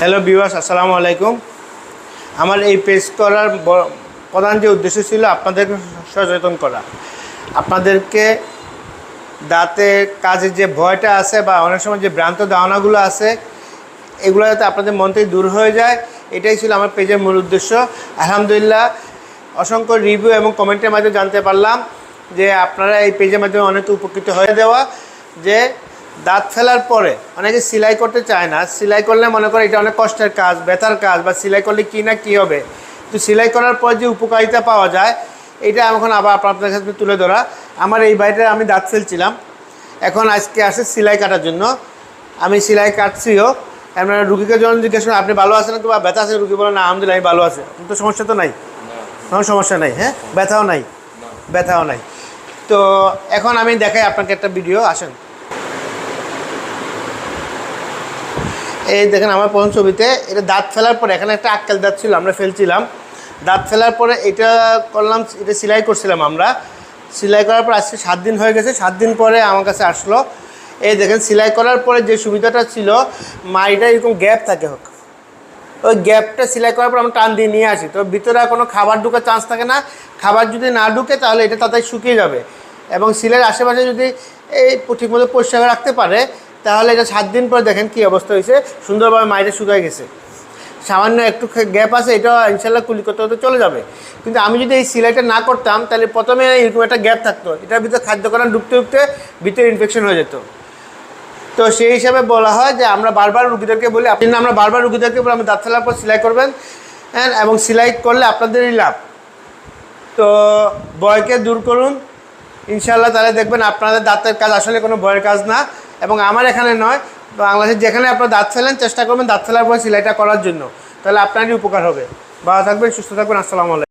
Hello বিওয়াস আসসালামু আলাইকুম। আমার এই পেজ করার প্রধান যে উদ্দেশ্য ছিল আপনাদেরকে সচেতন করা। আপনাদেরকে দাঁতে কাজের যে ভয়টা আছে বা অনেক সময় যে ভ্রান্ত ধারণাগুলো আছে, এগুলো যাতে আপনাদের মন থেকে দূর হয়ে যায়, এটাই ছিল আমার পেজের মূল উদ্দেশ্য। আলহামদুলিল্লাহ, অসংখ্য রিভিউ এবং কমেন্টের মাধ্যমে জানতে পারলাম যে আপনারা এই পেজের মাধ্যমে অনেক উপকৃত হয়ে দেওয়া, যে দাঁত ফেলার পরে অনেকে সেলাই করতে চায় না সেলাই করলে মনে করে এটা অনেক কষ্টের কাজ ব্যথার কাজ বা সেলাই করলে কী না কী হবে। তো সেলাই করার পর যে উপকারিতা পাওয়া যায় এটা এখন আবার আপনাদের কাছে তুলে ধরা। আমার এই বাড়িতে আমি দাঁত ফেলছিলাম। এখন আজকে আসে সেলাই কাটার জন্য। আমি সেলাই কাটছিও। আপনার রুগীকে যখন জিজ্ঞেস করেন আপনি ভালো আছেন? তো বা ব্যথা আছে? রুগী বলে না আলহামদুলিল্লাহ আমি ভালো আছে। তো সমস্যা তো নাই? কোনো সমস্যা নাই হ্যাঁ? ব্যথাও নাই? ব্যথাও নাই। তো এখন আমি দেখাই আপনাকে একটা ভিডিও আসেন। এই দেখেন আমার প্রথম ছবিতে, এটা দাঁত ফেলার পরে, এখানে একটা আক্কেল দাঁত ছিল, আমরা ফেলছিলাম। দাঁত ফেলার পরে এটা করলাম, এটা সেলাই করছিলাম আমরা। সেলাই করার পর আজকে সাত দিন হয়ে গেছে, সাত দিন পরে আমার কাছে আসলো। এই দেখেন, সেলাই করার পরে যে সুবিধাটা ছিল, মাড়িটা এরকম গ্যাপ থাকে। হোক ওই গ্যাপটা সেলাই করার পর আমরা টান দিয়ে নিয়ে আসি। তো ভিতরে কোনো খাবার ঢুকার চান্স থাকে না। খাবার যদি না ঢুকে, তাহলে এটা তাড়াতাড়ি শুকিয়ে যাবে। এবং সিলের আশেপাশে যদি এই ঠিকমতো পরিষ্কার রাখতে পারে তাহলে এটা সাত দিন পর দেখেন কী অবস্থা হয়েছে। সুন্দরভাবে মাইরে শুকায় গেছে। সামান্য একটু গ্যাপ আছে, এটা ইনশাল্লাহ কুলি করতে হতে চলে যাবে। কিন্তু আমি যদি এই সিলাইটা না করতাম, তাহলে প্রথমে এরকম একটা গ্যাপ থাকতো। এটার ভিতরে খাদ্য করার ঢুকতে ঢুকতে ভিতরে ইনফেকশন হয়ে যেত। তো সেই হিসাবে বলা হয় যে আমরা বারবার রুগীদেরকে বলি, আপনি না আমরা বারবার রুগীদেরকে বলি, আপনি দাঁত পর সেলাই করবেন হ্যাঁ এবং সেলাই করলে আপনাদেরই লাভ। তো ভয়কে দূর করুন। ইনশাল্লাহ তাহলে দেখবেন আপনাদের দাঁতের কাজ আসলে কোনো ভয়ের কাজ না। এবং আমার এখানে নয়, বাংলাদেশের যেখানে আপনার দাঁত ফেলেন, চেষ্টা করবেন দাঁত ফেলার পর সেলাইটা করার জন্য। তাহলে আপনারই উপকার হবে। ভালো থাকবেন, সুস্থ থাকবেন, আসসালামু আলাইকুম।